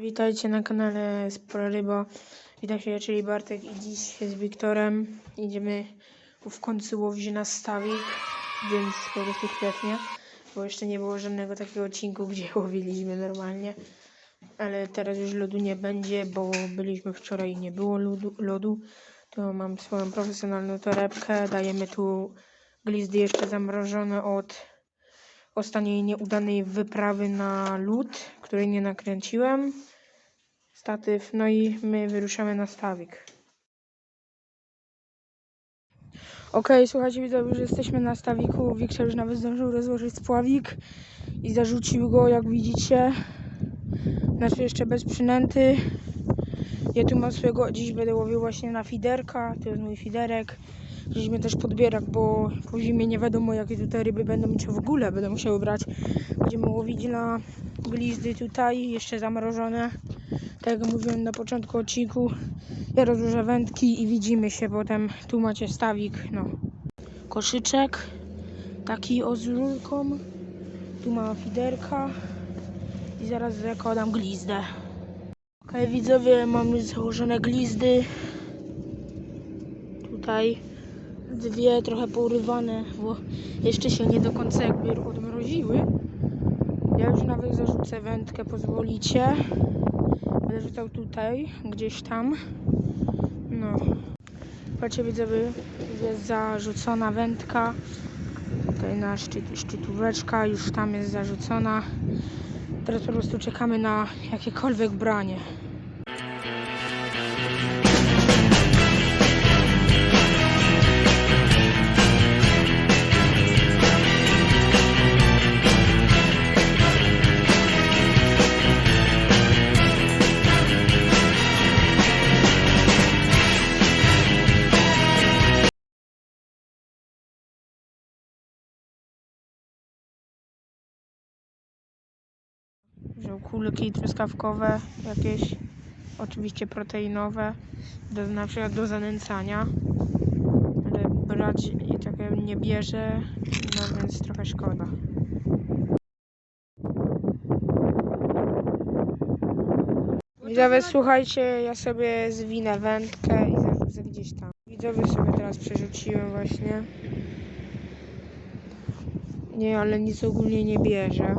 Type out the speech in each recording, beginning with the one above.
Witajcie na kanale Sporybo. Witam się, czyli Bartek i dziś z Wiktorem idziemy w końcu łowić na stawik, więc po prostu świetnie, bo jeszcze nie było żadnego takiego odcinku, gdzie łowiliśmy normalnie. Ale teraz już lodu nie będzie, bo byliśmy wczoraj i nie było lodu. lodu. To mam swoją profesjonalną torebkę, dajemy tu glizdy jeszcze zamrożone od ostatniej nieudanej wyprawy na lód, której nie nakręciłem. Statyw, no i my wyruszamy na stawik. Okej, słuchajcie, widzę, już jesteśmy na stawiku. Wiktor już nawet zdążył rozłożyć spławik i zarzucił go, jak widzicie. Znaczy jeszcze bez przynęty. Ja tu mam swojego, dziś będę łowił właśnie na fiderka, to jest mój fiderek. Wzięliśmy też podbierak, bo po zimie nie wiadomo jakie tutaj ryby będą, czy w ogóle będę musiały brać. Będziemy łowić na glizdy tutaj, jeszcze zamrożone. Tak jak mówiłem na początku odcinku, ja rozłożę wędki i widzimy się potem. Tu macie stawik, no. Koszyczek, taki o z. Tu mam fiderka i zaraz zakładam glizdę. Okej, widzowie, mamy założone glizdy. Tutaj dwie trochę pourywane, bo jeszcze się nie do końca jakby odmroziły. Ja już nawet zarzucę wędkę, pozwolicie. Będę rzucał tutaj, gdzieś tam. No. Patrzcie, widzowie, jest zarzucona wędka. Tutaj na szczyt, szczytóweczka już tam jest zarzucona. Teraz po prostu czekamy na jakiekolwiek branie. Wziął kulki truskawkowe jakieś, oczywiście proteinowe, do, na przykład do zanęcania, ale brać i takie nie bierze, no więc trochę szkoda. Widzowie, słuchajcie, ja sobie zwinę wędkę i zarzucę gdzieś tam. Widzowie sobie teraz przerzuciłem właśnie. Nie, ale nic ogólnie nie bierze.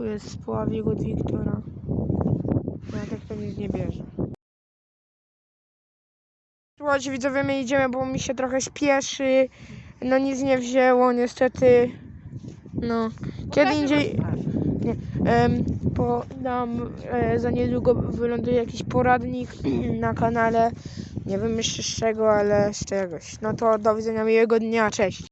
Tu jest spławik od Wiktora. Ja tak to nic nie bierze. Słuchajcie widzowie, my idziemy, bo mi się trochę śpieszy. No nic nie wzięło niestety. No. Kiedy indziej... Nie. em, po, nam e, za niedługo wyląduje jakiś poradnik na kanale. Nie wiem jeszcze z czego, ale z czegoś. No to do widzenia miłego dnia, cześć.